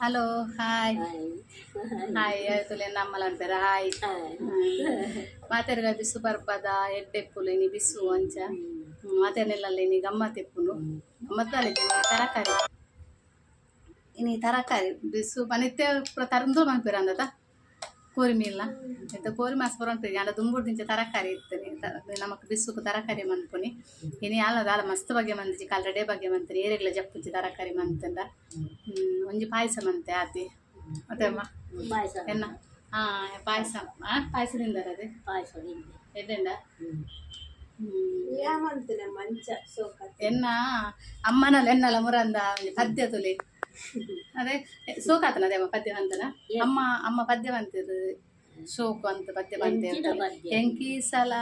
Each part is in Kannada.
Hello hi. ಹಾಯ್. ತುಲೆ ನಮ್ಮಲ್ಲ ಅಂತಾರೆ ಹಾಯ್. ಮಾತೆರ್ಗ ಬಿಸು ಬರ್ಪದ ಎಡ್ಡೆಪ್ಪುಲು ಇನಿ ಬಿಸು ಅಂಚ. ಮಾತಾಡಲ್ಲ ಇನಿ ಗಮ್ಮತ್ ಎಪ್ಪುಲು ಗಮ್ಮತ್ತಲ್ಲಿ ತರಕಾರಿ. ಇನಿ ತರಕಾರಿ ಬಿಸು ಪೂರ ತರಂದು ಮನ್ಪಿರ ಅಂದದ? ಕೋರಿ ಮೀಲ್ನ ಎಂತ ಕೋರಿ ಮಾಸ ಬರೋಂತೀರಿ ಅಲ್ಲ ದುಂಬುಡು ದಿಂಚ ತರಕಾರಿ ಇರ್ತೇನೆ ನಮಕ್ ಬಿಸುಕು ತರಕಾರಿ ಮನ್ಪುನಿ. ಇನಿ ಆಲ ದಾಲ ಮಸ್ತ್ ಬಗ್ಗೆ ಮಂದಿಜಿ ಕಲ್ರಡೆ ಬಗ್ಗೆ ಮಂತ್ರಿ ಏರೆಗ್ಲ ಜಪ್ಪುಂಚಿ ತರಕಾರಿ ಮಂತಂದ. ಹ್ಮ್, ಒಂಜಿ ಪಾಯಸ ಮಂತೆ ಆತಿ. ಮತ್ತೆ ಅಮ್ಮ? ಪಾಯಸ. ಎನ್ನ? ಹಾ ಪಾಯಸ. ಆ ಪಾಯಸದಿಂದ ಅದೇ? ಎಡ್ಡೆಂಡ ಮಂಚ ಸೋಕ ಎನ್ನ? ಅಮ್ಮನಲ್ಲ ಎನ್ನಲ ಮುರಂದ ಒಂಜಿ ಪದ್ಯ ತುಲಿ. ಅದೇ ಸೋಕಾತನ ಅದೇ ಅಮ್ಮ ಪದ್ಯ ಬಂತನ ಅಮ್ಮ ಅಮ್ಮ ಪದ್ಯ ಬಂತಿರು ಶೋಕು ಅಂತ ಪದ್ಯ ಬಂತೆ ಎಂಚಿನ ಪದ್ಯ? ಎಂಕಿ ಈ ಸಲ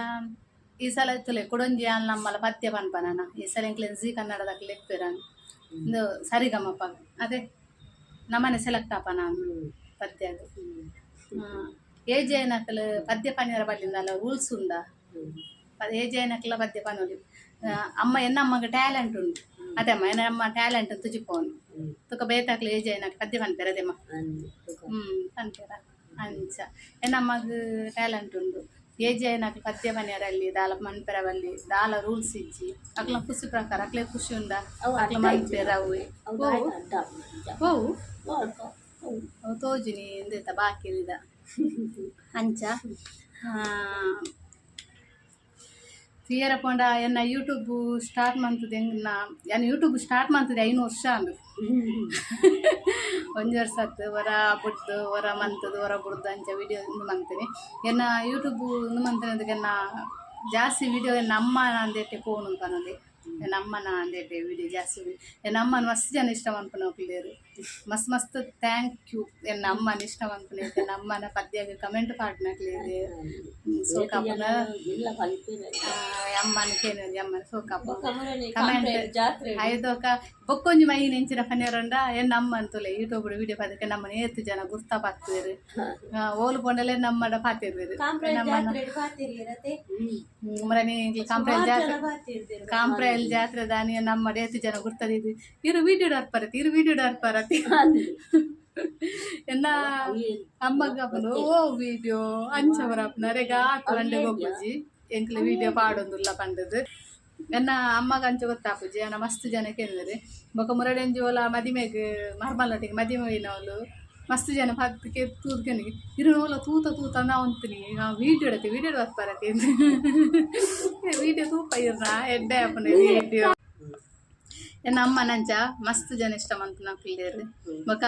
ಈ ಸಲ ತುಲೆ ಕುಡೊಂಜಿ ಅಲ್ಲ ನಮ್ಮಲ ಪದ್ಯ ಪನ್ಪನನ ಈ ಸಲ ಎಂಕ್ಲೆನ್ ಜಿ ಕನ್ನಡದಾಗ ಲೆಕ್ಪಿರನ್ ಒಂದು ಸರಿಗಮಪ ಅದೇ ನಮ್ಮನೆ ಸೆಲೆಕ್ಟ್ ಆಪ ನಾನು ಪದ್ಯ ಅದು ಏಜ್ ಏನಕಲ್ ಪದ್ಯ ಪನ್ಯರ ಬಲ್ಲಿಂದ ಅಲ್ಲ ರೂಲ್ಸ್ ಉಂಡ ಏಜ್ ಏನಕ್ಲ ಪದ್ಯ ಪನೋಲಿ ಅಮ್ಮ ಎನ್ನ ಅಮ್ಮಗ ಟ್ಯಾಲೆಂಟ್ ಉಂಟು ಅದೇ ಅಮ್ಮ ಎನ್ನ ಅಮ್ಮ ಟ್ಯಾಲೆಂಟ್ ತುಜಿಪೋನು. ತುಕ ಬೇತಾಕ್ಲ ಏಜ್ ಏನಕ್ ಪದ್ಯ అంటారా అంచ ಹ್ಮ್ టాలెంట్ ಅಂಚ. ఏజ్ అయినాక ಟ್ಯಾಲೆಂಟ್ ಉಂಡು ಏಜ್ ಏನಕ್ ಪದ್ಯ ಪನ್ಯರಲ್ಲಿ ದಾಲ ಮನ್ಪೆರವಲ್ಲಿ ದಾಲ ರೂಲ್ಸ್ ಇಜ್ಜಿ ಅಕ್ಲ ಖುಷಿ ಪ್ರಕಾರ ಅಕ್ಲೆ ಖುಷಿ ಉಂಡ? ಅವು ಅಕ್ಲ ಮನ್ಪೇರ ಕ್ಲಿಯರ್ ಪೋಂಡ ಎನ್ನ ಯೂಟ್ಯೂಬ್ ಸ್ಟಾರ್ಟ್ ಮಾಡ್ತದೆ ಹೆಂಗ ಎನ್ನ ಯೂಟ್ಯೂಬ್ ಸ್ಟಾರ್ಟ್ ಮಾಡ್ತದೆ ಐನು ವರ್ಷ ಅಂದು ಒಂದು ವರ್ಷ ಆತು ವರ ಬುಡ್ದು ವರ ಮಂತದು ಹೊರ ಬುಡ್ದು ಅಂಚ ವಿಡಿಯೋ ಇಂದು ಮಂತೀನಿ ಎನ್ನ ಯೂಟ್ಯೂಬ್ ಇಂದು ಮಾಡ್ತೀನಿ ಅದಕ್ಕೆ ಜಾಸ್ತಿ ವಿಡಿಯೋ ನಮ್ಮ ಅಂದೇಟೆ ಫೋನ್ ಅಂತ ಅಮ್ಮನ ಅಂದೇಟೆ ವಿಡಿಯೋ ಜಾಸ್ತಿ ಎನ್ನ ಅಮ್ಮನ ಮಸ್ತ್ ಜನ ಇಷ್ಟ ಅನ್ಪನ ಹೋಗ್ಲೇರು ಮಸ್ತ್ ಮಸ್ತ್ ಥ್ಯಾಂಕ್ ಯು ಎನ್ನ ಅಮ್ಮನ ಇಷ್ಟ ಅನ್ಪನೆ ಎನ್ನ ಅಮ್ಮನ ಪದ್ಯಗೆ ಕಮೆಂಟ್ ಪಾಡ್ನಕ್ಲೇರಿ ಸೋಕಪ್ಪನ ಕಲ್ಪಿನ ಅಮ್ಮನ ಅಮ್ಮನ ಸೋಕಪ್ಪ ಕಮೆಂಟ್ ಐದೋಕ ಬೊಕ್ಕೊಂಜಿ ಮೈ ನೆಂಚಿನ ಪನ್ನೆರಂಡ ಎನ್ನ ಅಮ್ಮ ಅಂತಲೆ ಯೂಟ್ಯೂಬ್ ವಿಡಿಯೋ ಪದಕ್ಕೆ ನಮ್ಮನೆ ಏತು ಜನ ಗುರ್ತಾ ಪಾಕ್ತಿರು ಓಲು ಪೊಂಡಲೆ ನಮ್ಮಡ ಪಾತಿರ್ವೇರು ನಮ್ಮನ ಮರನಿ ಕಾಂಪ್ರೇಲ್ ಜಾತ್ರೆ. ಕಾಂಪ್ರೇಲ್ ಜಾತ್ರೆ ದಾನಿ ನಮ್ಮ ಡೇತಿ ಜನ ಗುರ್ತದಿದ್ದು ಇರು ವಿಡಿಯೋ ಡರ್ಪರತಿ ಇರು ವಿಡಿಯೋ ಡರ್ಪರತಿ ಎನ್ನ ಅಮ್ಮಗ ಅಪ್ಪನು ಓ ವಿಡಿಯೋ ಅಂಚವರ ಅಪ್ಪನ ರೆಗ ಹಾಕೊಂಡೆ ಹೋಗ್ಬಜ್ಜಿ. ಎಂಕ್ಲೆ ವಿಡಿಯೋ ಪಾಡೊಂದುಲ್ಲ ಪಂಡದು ಎನ್ನ ಅಮ್ಮಗ ಅಂಚ ಗೊತ್ತಾಪುಜಿ ಅನ್ನ ಮಸ್ತ್ ಜನಕ್ಕೆ ಎಂದರೆ ಬೊಕ ಮುರಡೆಂಜಿ ಓಲ ಮದಿಮೆಗ್ ಮರ್ಮಲ್ಲೊಟ್ಟಿಗೆ ಮದಿಮೆ ಹೋಯ್ನವಳು ಮಸ್ತ್ ಜನ ಪತ್ಕೆ ತೂದ್ಕನಿಗೆ ನೋಲ ತೂತ ತೂತ ನಾ ಅಂತೀನಿ ವೀಡಿಯೋ ಇಡತ್ತೆ ವೀಡಿಯೋ ಬರ್ತಾರೆ ವೀಡಿಯೋ ತೂಪ ಇರ್ರ ಎಡ್ಡೆ ಅಪ್ಪನ ವಿಡಿಯೋ ಎನ್ನ ಅಮ್ಮ ನಂಚ ಮಸ್ತ್ ಜನ ಇಷ್ಟ ಮಂತ್ ನಕ್ಲಿದೇರು ಬೊಕ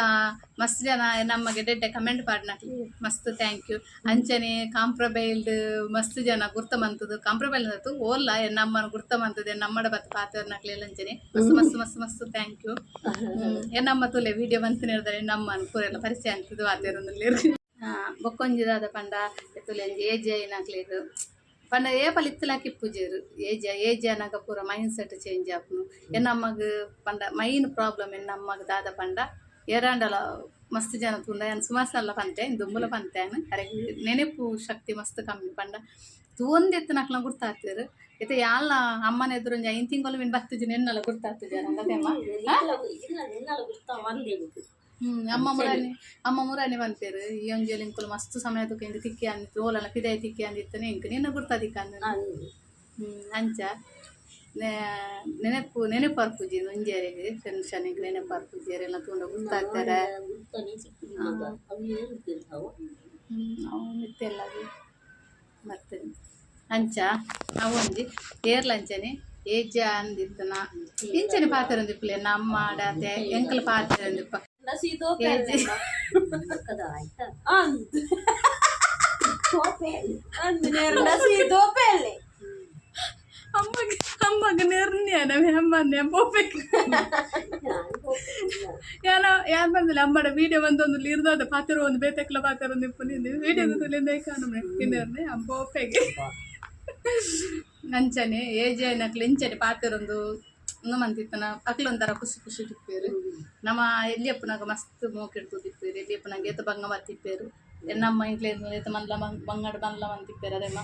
ಮಸ್ತ್ ಜನ ನಮಗೆ ಡೆಡ್ಡೆ ಕಮೆಂಟ್ ಪಾಡ್ನಕ್ಲಿ ಮಸ್ತ್ ಥ್ಯಾಂಕ್ ಯು ಅಂಚನೆ ಕಾಂಪ್ರಬೈಲ್ಡ್, ಮಸ್ತ್ ಜನ ಗುರ್ತ ಮಂತದು ಕಾಂಪ್ರಬೈಲ್ ಅಂತ ಓಲ್ಲ ಎನ್ನ ಅಮ್ಮನ ಗುರ್ತ ಮಂತದೆ ನಮ್ಮಡ ಬತ್ ಪಾತ್ರ ನಕ್ಲಿ ಅಂಚನೆ ಮಸ್ತ್ ಮಸ್ತ್ ಮಸ್ತ್ ಮಸ್ತ್ ಥ್ಯಾಂಕ್ ಯು ಎನ್ನಮ್ಮ ತುಲೆ ವಿಡಿಯೋ ಬಂತು ಹೇಳಿದ್ರೆ. ನಮ್ಮ ಪೂರೆಲ್ಲ ಪರಿಚಯ ಅಂತದ್ದು ಆತೇರೊಂದಲ್ಲಿ ಬೊಕ್ಕೊಂಜಿದಾದ ಪಂಡ ಎತ್ತುಲೆ ಏಜ್ ಏನಾಗ್ಲಿದು ಪಂಡ ಏಪಲ್ ಇತ್ತಲಾಕಿ ಪೂಜೆರು ಏಜ್ ಏಜ್ ಅನ್ನಾಗ ಪೂರ ಮೈಂಡ್ ಸೆಟ್ ಚೇಂಜ್ ಆಪುನು ಎನ್ನಮ್ಮಗ್ ಪಂಡ ಮೈನ್ ಪ್ರಾಬ್ಲಮ್ ಎನ್ನಮ್ಮಗ್ ದಾದ ಪಂಡ ಏರಾಂಡಲ ಮಸ್ತ್ ಜನ ತುಂಡ ಏನು ಸುಮಾರು ಸಲ ಪಂತೆ ದುಂಬುಲ ಪಂತೇನು ಕರೆಗೆ ನೆನಪು ಶಕ್ತಿ ಮಸ್ತ್ ಕಮ್ಮಿ ಪಂಡ ತೂಂದ್ ಎತ್ತು ನಕ್ಲ ಗುರ್ತಾಗ್ತಿರು ಇತ್ತೆ ಯಾಲ ಅಮ್ಮನ ಎದುರು ಐನ್ ತಿಂಗಳು ಮಿನ್ ಬತ್ತಿಜಿ ನೆನ್ನಲ ಗುರ್ತಾಗ್ತು ಜನ ಹ್ಮ್ ಅಮ್ಮ ಮುರಾನಿ ಅಮ್ಮ ಮೂರನೆ ಬಂತೇರು. ಈ ಒಂಜೇಲಿ ಇಂಕುಲು ಮಸ್ತ್ ಸಮಯ ಇಂದು ತಿಕ್ಕಿ ಅಂದಿತ್ತು. ಓಲಲ್ಲ ಪಿದಾಯಿ ತಿಕ್ಕಿ ಅಂದಿತ್ತನೆ ಇಂಕ ನಿನ್ನ ಗುರ್ತದಿಕ್ಕ ಅಂದ ಹ್ಮ್ ಅಂಚ. ನೆನಪು ನೆನಪಾರ್ ಪೂಜೆ ಒಂಜೇರಿಗೆ ಟೆನ್ಷನ್ ನೆನಪಾರ್ ಎಲ್ಲ ತುಂಬ ಗುರ್ತಾಗ್ತಾರೆ. ಮಿತ್ತೆಲ್ಲ ಮತ್ತೆ ಅಂಚ ಅವಂದಿ ಒಂಜಿ ಏರ್ಲಂಚನೆ ಏಜ ಅಂದಿತ್ತನ ಇಂಚನೆ ಪಾತ್ರ ಒಂದಿಪ್ಪಲೆ ನಮ್ಮ ಡಾತೆ ಎಂಕಲ್ ಪಾತ್ರ ಒಂದಿಪ್ಪ. ನಸೀದೋ ಏಜ್ ಪಕ್ಕದ ಆಯ್ತಾ ಅಂದ್ ಅಂದ್ ನೇರ ನಸೀದೋ ಪೇಲೆ ಅಮ್ಮಗೆ ಅಮ್ಮಗೆ ನಿರ್ಣಯನ ಅಮ್ಮನ್ನೇ ಹೋಗ್ಬೇಕು ಯಾರೋ ಯಾರು ಬಂದಿಲ್ಲ ಅಮ್ಮಡ ವಿಡಿಯೋ ಬಂದೊಂದು ಇರ್ದಾದ ಪಾತ್ರ ಒಂದು ಬೇತಕ್ಲ ಪಾತ್ರ ಒಂದು ಇಪ್ಪನಿಂದ ವಿಡಿಯೋ ತುಲಿಂದ ಕಾಣುಮೆ ಕಿನ್ನರ್ನೆ ಅಮ್ಮ ಹೋಗ್ಬೇಕೆ ಅಂಚನೆ ಏಜ್ ಏನಕ್ಲ ಇಂಚನೆ ಪಾತ್ರ ಒಂದು ಒಂದು ಮಂತಿತ್ತನ ಅಕ್ಲೊಂಥರ ಖುಷಿ ಖುಷಿ ತಿಪ್ಪೇರು ನಮ್ಮ ಎಲ್ಲಿಯಪ್ಪನಾಗ ಮಸ್ತ್ ಮೋಕಿಡ್ತು ತಿಪ್ಪೇರು ಎಲ್ಲಿಯಪ್ಪನಾಗ ಏತ ಬಂಗ ಬರ್ತಿಪ್ಪೇರು ಎನ್ನಮ್ಮ ಇಂಕ್ಲೆ ಏತ ಮಲ್ಲ ಬಂಗಡ ಮಲ್ಲ ಮಂತಿಪ್ಪೇರು ಅದೇಮ್ಮ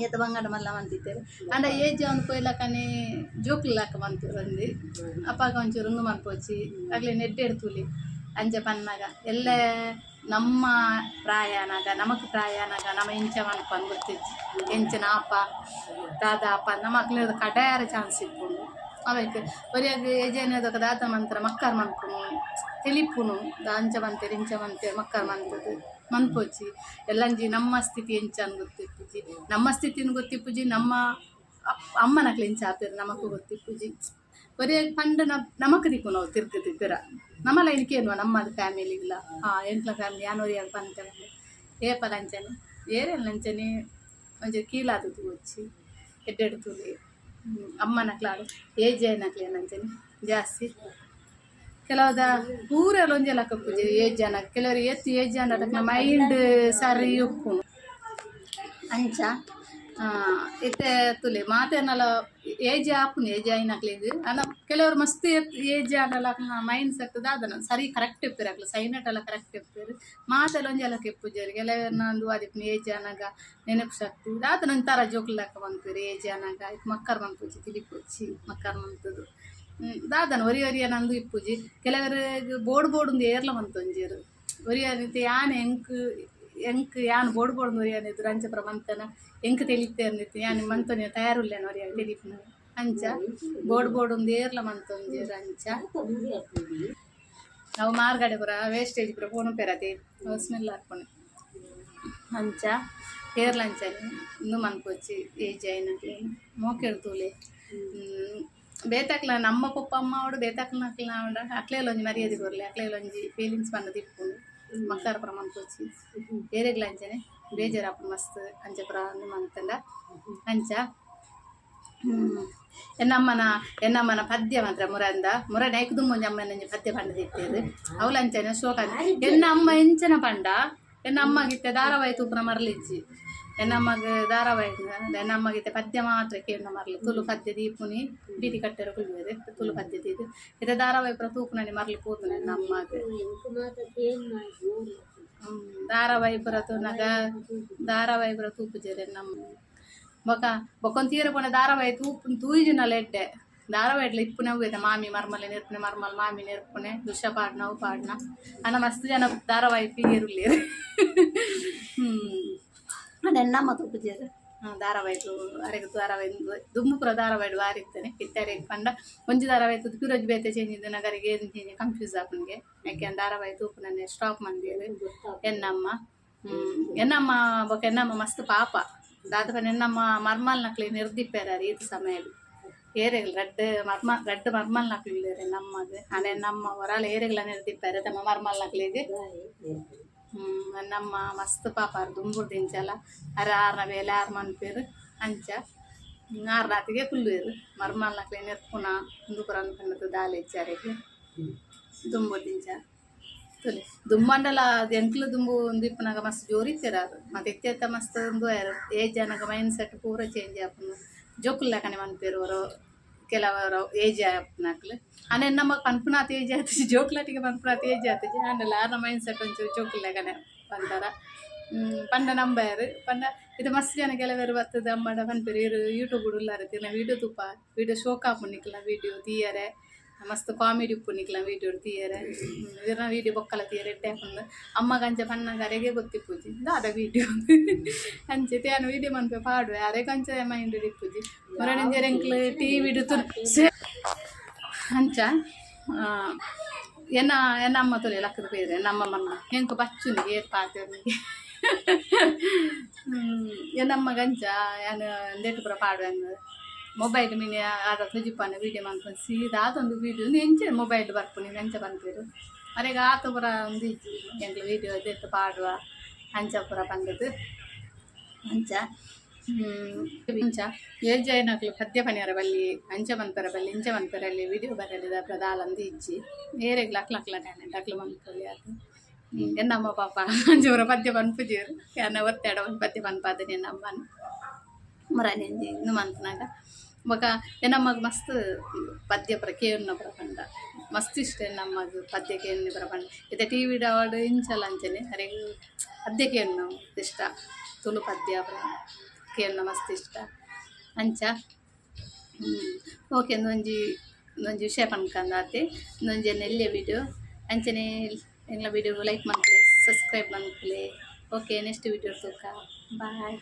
ಏತ ಬಂಗಡ ಮಲ್ಲ ಮಂತಿತ್ತೇರು ಅಂಡ ಏಜ್ ಅವ್ನು ಕೊಯ್ಲಕನೆ ಜೋಕ್ಲಾಕ ಮಂತೂರು ಅಂದು ಅಪ್ಪಾಗ ಒಂಚೂರು ಉಂದು ಮನ್ಪೋಚಿ ಆಗ್ಲೇ ನೆಡ್ಡೆ ಎಡ್ತುಲಿ ಅಂಚ ಪನ್ನಗ ಎಲ್ಲ ನಮ್ಮ ಪ್ರಾಯನಾಗ ನಮಕ್ ಪ್ರಾಯನಾಗ ನಮ್ಮ ಇಂಚ ಮನ್ಪನ್ ಗೊತ್ತಿಜ್ಜಿ ಎಂಚಿನ ಅಪ್ಪ ದಾದ ಅಪ್ಪ ನಮ್ಮ ಮಕ್ಳು ಕಡಾರ ಚಾನ್ಸ್ ಇಪ್ಪುಂಡು ಅವಕ್ಕೆ ಬರಿಯಾಗ ಏಜೇನದಕ ದಾತ ಮಂತ್ರ ಮಕ್ಕರ್ ಮನ್ಪುನು ತಿಳಿಪುನು ಅಂಚ ಮಂತೇರು ಇಂಚ ಮಂತೇರು ಮಕ್ಕರ್ ಮಂತದ್ದು ಮನ್ಪೋಚಿ ಎಲ್ಲಂಜಿ ನಮ್ಮ ಸ್ಥಿತಿ ಎಂಚನ್ ಗೊತ್ತಿಪ್ಪುಜಿ ನಮ್ಮ ಸ್ಥಿತಿನ ಗೊತ್ತಿಪ್ಪುಜಿ ನಮ್ಮ ಅಪ್- ಅಮ್ಮನಕ್ಲೆ ಇಂಚ ಆಪೇರು ನಮಕು ಗೊತ್ತಿಪ್ಪುಜಿ ಬರೀ ಪಂಡ ನ ನಮಕ್ ದಿಕ್ಕು ನಾವು ತಿರ್ಗ ತಿರ್ಗರ ನಮ್ಮ ಲೈನ್ಗೆ ಏನು ನಮ್ಮದು ಫ್ಯಾಮಿಲಿ ಇಲ್ಲ ಹಾಂ ಎಂಟ್ಲ ಫ್ಯಾಮಿಲಿ ಯಾನೂರಿಯಾಗ ಬಂತ ಏಪ ಲಂಚನೆ ಏರೆ ಲಂಚನೆ ಒಂಚೂರು ಕೀಲಾದದು వచ్చి ಎಡ್ಡೆಡ್ತುಲಿ ಅಮ್ಮನ ಕ್ಲಾಡು ಏಜ್ ಏನಕ್ಲಿ ಏನಂಚನೆ ಜಾಸ್ತಿ. ಕೆಲವದ ಊರಲ್ಲಿ ಒಂಜೆಲ್ಲ ಕಪ್ಪುಜಿ ಏಜ್ ಜನ ಕೆಲವರು ಎತ್ತು ಏಜ್ ಜನ ಮೈಂಡ್ ಸರಿ ಉಪ್ಪು ಅಂಚ? ಇತ್ತೆ ತುಲೆ ಮಾತೇನಲ್ಲ ಏಜ್ ಆಪುನು ಏಜ್ ಆಯ್ನಕ್ಲಿದು ಅನ್ನ ಕೆಲವರು ಮಸ್ತ್ ಏಜ್ ಆಡಲ್ಲ ಮೈಂಡ್ ಸೆಟ್ ದಾದನ ಸರಿ ಕರೆಕ್ಟ್ ಇಪ್ಪಿರಕ್ಲ ಸೈನಟ್ ಎಲ್ಲ ಕರೆಕ್ಟ್ ಇಪ್ಪಿರು ಮಾತೆಲ್ಲ ಒಂಜೆಲ್ಲ ಕೆಪ್ಪುಜರಿ ಕೆಲವರು ನಂದು ಅದಿಪ್ಪ ಏಜ್ ಅನಾಗ ನೆನಪು ಶಕ್ತಿ ದಾದ ನಂತರ ಜೋಕ್ಲಕ್ಕ ಬಂತೀರಿ ಏಜ್ ಅನಾಗ ಇಪ್ಪ ಮಕ್ಕರ್ ಮಂಪುಜಿ ತಿಲಿಪುಚ್ಚಿ ಮಕ್ಕರ್ ಮಂತದು ದಾದನ ಒರಿ ಒರಿಯ ನಂದು ಇಪ್ಪುಜಿ ಕೆಲವರು ಬೋರ್ಡ್ ಬೋರ್ಡ್ ಒಂದು ಏರ್ಲ ಮಂತೊಂಜೀರು ಒರಿಯ ರೀತಿ ಯಾನ್ ಎಂಕ್ ಎಂಕ್ ಯಾನ್ ಬೋಡ್ ಬೋಡ್ ಮುರಿಯಾನೆ ದುರಂಚಪುರ ಮಂತನ ಎಂಕ್ ತಿಳಿತೆ ಅಂದಿತ್ತು ಯಾನ್ ಮಂತನ ತಯಾರುಲ್ಲೇನ ಅವರಿಗೆ ತಿಳಿಪ್ನ ಅಂಚ ಬೋಡ್ ಬೋಡ್ ಒಂದು ಏರ್ಲ ಮಂತೊಂಜಿ ರಂಚ ಅವು ಮಾರ್ಗಡೆ ಪುರ ವೇಸ್ಟೇಜ್ ಪುರ ಫೋನ್ ಪೇರತಿ ಸ್ಮೆಲ್ ಹಾಕ್ಕೊಂಡು ಅಂಚ ಏರ್ಲ ಅಂಚನೆ ಇಂದು ಮನ್ಕೊಚ್ಚಿ ಏಜ್ ಏನಂತ ಮೋಕೆಡ್ತೂಲೆ ಬೇತಾಕ್ಲ ನಮ್ಮ ಪಪ್ಪ ಅಮ್ಮ ಅವಡು ಬೇತಾಕ್ಲ ಅಕ್ಲ ಅವಡ ಅಕ್ಲೇಲೊಂಜಿ ಮರ್ಯಾದೆ ಬರಲಿ ಅಕ್ಲೇಲೊಂಜಿ ಫೀಲಿಂಗ್ಸ್ ಬಂದು ತಿಪ್ಪುಂಡು ಮಕ್ಕಳ ಪ್ರಮಾಣ ಕೊಚ್ಚಿ ಬೇರೆಗ್ಲ ಅಂಚನೆ ಬೇಜಾರು ಅಪ್ಪ ಮಸ್ತ್ ಅಂಚ ಪುರ ಅಂದು ಮಂತಂಡ ಅಂಚ ಹ್ಮ್. ಎನ್ನಮ್ಮನ ಎನ್ನಮ್ಮನ ಪದ್ಯ ಮಾತ್ರ ಮುರಂದ ಮುರ ನೈಕ್ದು ಮುಂಜಿ ಅಮ್ಮನ ಪದ್ಯ ಪಂಡ ತಿತ್ತೇದು ಅವಲಂಚನೆ ಶೋಕ ಎನ್ನ ಅಮ್ಮ ಎಂಚನ ಪಂಡ ಎನ್ನ ಅಮ್ಮಗಿತ್ತೆ ಧಾರಾವಾಹಿ ತೂಪನ ಮರಲಿಜ್ಜಿ ಎನ್ನಮ್ಮಗ ಧಾರಾವಾಹಿ ಎನ್ನಮ್ಮಗಿತ್ತೆ ಪದ್ಯ ಮಾತ್ರ ಕೇಂದ್ರ ಮರಲಿ ತುಳು ಪದ್ಯ ದೀಪುನಿ ಬೀದಿ ಕಟ್ಟೆರ ಕುಳ್ಳುವುದು ತುಳು ಪದ್ಯ ತೀದು ಇದು ಧಾರಾವಾಹಿ ಪುರ ತೂಪುನನಿ ಮರಲಿ ಪೋತು ನನ್ನ ಅಮ್ಮಗ ಎಂಕು ಮಾತ ತೇನ್ ಮಾಡಿ ಹ್ಮ್. ಧಾರಾವಾಹಿ ಪುರ ತೂನಗ ಧಾರಾವಾಹಿ ಪುರ ತೂಪು ಜೇರೆ ನಮ್ಮ ಬೊಕ ಬೊಕೊಂದು ತೀರ ಪೋಣ ಧಾರಾವಾಹಿ ತೂಪು ತೂಯಿಜಿನಲ್ಲ ಎಡ್ಡೆ ಧಾರಾವಾಹಿಡ್ಲ ಇಪ್ಪುನೆ ಹೋಗಿದೆ ಮಾಮಿ ಮರ್ಮಲೆ ನೆರ್ಪುನೆ ಮರ್ಮಲ್ ಮಾಮಿ ನೆರ್ಪುನೆ ದುಷ್ಟ ಪಾಡ್ನ ಅವು ಪಾಡ್ನ ಅನ್ನ ಮಸ್ತ್ ಜನ ಧಾರಾವಾಹಿ ಪೀರುಳ್ಳೇರು ಹ್ಮ್ ಅದೆನ್ನಮ್ಮ ತೂಪು ಜೇರು ಧಾರಾವಾಹಿ ತು ಅರೆಗೆ ಧಾರಾವಾಹಿ ದುಮ್ಮುಪುರ ಧಾರಾವಾಹಿ ವಾರಿತ್ತೇನೆ ಕಿತ್ತರೆ ಪಂಡ ಒಂಜಿ ಧಾರಾವಾಹಿ ತುದು ಪಿರೋಜ್ ಬೇತೆ ಚೇಂಜಿದ್ದು ನಗರಿಗೆ ಏನು ಚೇಂಜ್ ಕನ್ಫ್ಯೂಸ್ ಆಪನ್ಗೆ ಯಾಕೆ ಧಾರಾವಾಹಿ ತೂಪು ನನ್ನ ಸ್ಟಾಪ್ ಮಂದಿರು ಎನ್ನಮ್ಮ ಹ್ಮ್ ಎನ್ನಮ್ಮ ಬೊಕ ಎನ್ನಮ್ಮ ಮಸ್ತ್ ಪಾಪ ದಾದಪನ ಎನ್ನಮ್ಮ ಮರ್ಮಲ್ ನಕ್ಲಿ ನಿರ್ದಿಪ್ಪಾರ ಈತ ಸಮಯಡು ಏರೆಗಳು ರಡ್ಡ್ ಮರ್ಮ ರಡ್ಡ್ ಮರ್ಮಲ್ ನಕ್ಲಿ ಇಲ್ಲೇರೆ ನಮ್ಮದು ಅನೆ ನಮ್ಮ ಹೊರಾಲ ಏರೆಗಳ ನಿರ್ದಿಪ್ಪಾರೆ ತಮ್ಮ ಮರ್ಮಲ್ ನಕ್ಲಿಗೆ ಹ್ಮ್ ನಮ್ಮ ಮಸ್ತ್ ಪಾಪ ಆರ್ ದುಂಬುಡ್ ದಿಂಚಲ ಅರೆ ಆರ್ನ ಬೇಲೆ ಆರ್ ಮನ್ಪೇರು ಅಂಚ ಆರ್ ರಾತಿಗೆ ಕುಲ್ಲುವೆರು ಮರ್ಮಲ್ ನಕ್ಲಿ ನೆರ್ಪುನ ದುಂಬುರ ಅನ್ಕೊಂಡದ್ದು ದಾಲೆ ಇಚ್ಚಾರೆಗೆ ದುಂಬುಡ್ ದಿಂಚ ತುಲಿ ದುಮ್ಮಂಡಲ ಅದು ಎಂಕ್ಲು ದುಂಬು ಒಂದಿಪ್ಪನಾಗ ಮಸ್ತ್ ಜೋರಿತ್ತೀರ ಅದು ಮತ್ತೆ ಎತ್ತೆತ್ತ ಮಸ್ತ್ ಒಂದು ಏಜ್ ಜನಗ ಮೈಂಡ್ ಸೆಟ್ ಪೂರ ಚೇಂಜ್ ಆಪುನು ಜೋಕುಲ್ ಲೆಕ್ಕನೆ ಮನ್ಪೇರು ಅವರು ಕೆಲವರು ಏಜ್ ಆಪ್ನಾಕ್ಲು ಅನೆ ನಮ್ಮ ಪನ್ಪುನಾತ್ ಏಜ್ ಆಯ್ತು ಜೋಕ್ಲಾಟಿಗೆ ಪನ್ಪುನಾತ್ ಏಜ್ ಆಯ್ತು ಅಂಡಲ್ಲ ಆರ್ನ ಮೈಂಡ್ ಸೆಟ್ ಒಂಚೂರು ಜೋಕುಲ್ ಲೆಕ್ಕನೆ ಬಂದಾರ ಹ್ಮ್, ಪಂಡ ನಂಬಾರು ಪಂಡ ಇದು ಮಸ್ತ್ ಜನ ಕೆಲವರು ಬರ್ತದೆ ಅಮ್ಮಡ ಪನ್ಪೇರು ಇವರು ಯೂಟ್ಯೂಬ್ ಉಳ್ಳಾರ ತಿನ್ನ ವಿಡಿಯೋ ತುಪ್ಪ ವಿಡಿಯೋ ಶೋಕ್ ಹಾಪುನಿಕ್ಲ ವಿಡಿಯೋ ತೀಯರೆ ಮಸ್ತ್ ಕಾಮಿಡಿ ಉಪ್ಪುನಿಕ್ಲ ವಿಡಿಯೋ ತೀಯರೆ ಇವ್ರನ್ನ ವಿಡಿಯೋ ಬೊಕ್ಕಲ ತೀಯರೆ ಎಡ್ಡೆ ಹಾಕೊಂಡು ಅಮ್ಮಗ ಅಂಚೆ ಪನ್ನಗ ಅರೆಗೆ ಗೊತ್ತಿಪ್ಪುಜಿ ದಾದ ವಿಡಿಯೋ ಅಂಚೆ ತೇನು ವಿಡಿಯೋ ಮನ್ಪೆ ಪಾಡುವೆ ಅರೆಗೆ ಅಂಚೆ ಮೈಂಡ್ ಇಪ್ಪುಜಿ. ಮರಣಿಂಜೆ ಎಂಕ್ಲು ಟಿ ವಿಡು ತು ಅಂಚ ಎನ್ನ ಎನ್ನ ಅಮ್ಮ ತೊಲೆ ಲಕ್ಕದ ಬೇರೆ ನಮ್ಮ ಮನ್ನ ಹೆಂಕು ಬಚ್ಚುನಿ, ಏರ್ ಪಾತೆರ್ನಿಗೆ ಎನ್ನಮ್ಮ ಗಂಜ ಏನು ಎಂದೇಟು ಪುರ ಪಾಡು ಅಂದು. ಮೊಬೈಲ್ ಮೀನು ಆದ ತುಜಿಪಾನ ವೀಡಿಯೋ ಮಾಡ್ಕೊಂಡು ಸೀದಾ ಅದೊಂದು ವೀಡಿಯೋ ಎಂಚೆ ಮೊಬೈಲ್ ಬರ್ಪು ನೀವು ಎಂಚ ಬಂದಿರು. ಅರೆಗ ಆತ ಪುರ ಒಂದು ಎಂಲು ವಿಡಿಯೋ ಇದೆತ್ತು ಪಾಡುವ. ಅಂಚ ಪುರ ಬಂದದ್ದು. ಅಂಚ. ಹ್ಮ್, ಅಂಚ. ಏಜ್ ಐನಕ್ಲು ಪದ್ಯ ಪನಿಯರ ಬಲ್ಲಿ ಅಂಚ ಬಂತರ ಬಲ್ಲಿ ಇಂಚ ಬಂತರ ಅಲ್ಲಿ ವಿಡಿಯೋ ಬರಲಿದ ಪ್ರದಾಲಂದು ಇಜ್ಜಿ ಏರೆಗ್ಲ ಅಕ್ಲ ಅಕ್ಲ ಟ್ಯಾಲೆಂಟ್ ಅಕ್ಲು ಮನ್ಕೊಳ್ಳಿ ಅದು ಎನ್ನಮ್ಮ ಪಾಪ. ಅಂಜವರ ಪದ್ಯ ಪನ್ಪುಜೀರು ಯಾನ ಒತ್ತಾಡ ಪದ್ಯ ನಿನ್ನಮ್ಮನ ಮರ ಮರನೆಂಜಿ ಇನ್ನು ಮಂತನಾಗ ಬೊಕ ಎನ್ನಮ್ಮಗ ಮಸ್ತ್ ಪದ್ಯ ಪುರ ಕೇರ್ನ ಪುರ ಪಂಡ ಮಸ್ತ್ ಇಷ್ಟ ಎನ್ನಮ್ಮಗ ಪದ್ಯ ಕೇರ್ನ ಪುರ ಪಂಡ ಇತ್ತೆ ಟಿ ವಿ ಡಾಡ್ ಇಂಚಲ ಅಂಚನೆ ಅರೆಗೂ ಪದ್ಯ ಇಷ್ಟ. ತುಳು ಪದ್ಯ ಪುರ ಕೇರ್ನ ಮಸ್ತ್ ಇಷ್ಟ. ಅಂಚ ಓಕೆ ಒಂದೊಂಜಿ ಒಂದೊಂಜಿ ವಿಷಯ ಪನ್ಕಂದಾತೆ ಒಂದೊಂಜಿ ನೆಲ್ಲೆ ವಿಡಿಯೋ. ಅಂಚನೆ ಎಂಗ್ಲ ವಿಡಿಯೋ ಲೈಕ್ ಮಾಡ್ಕೊಳ್ಳಿ ಸಬ್ಸ್ಕ್ರೈಬ್ ಮಾಡ್ಕೊಳ್ಳಿ ಓಕೆ ನೆಕ್ಸ್ಟ್ ವಿಡಿಯೋ ತೂಕ. ಬಾಯ್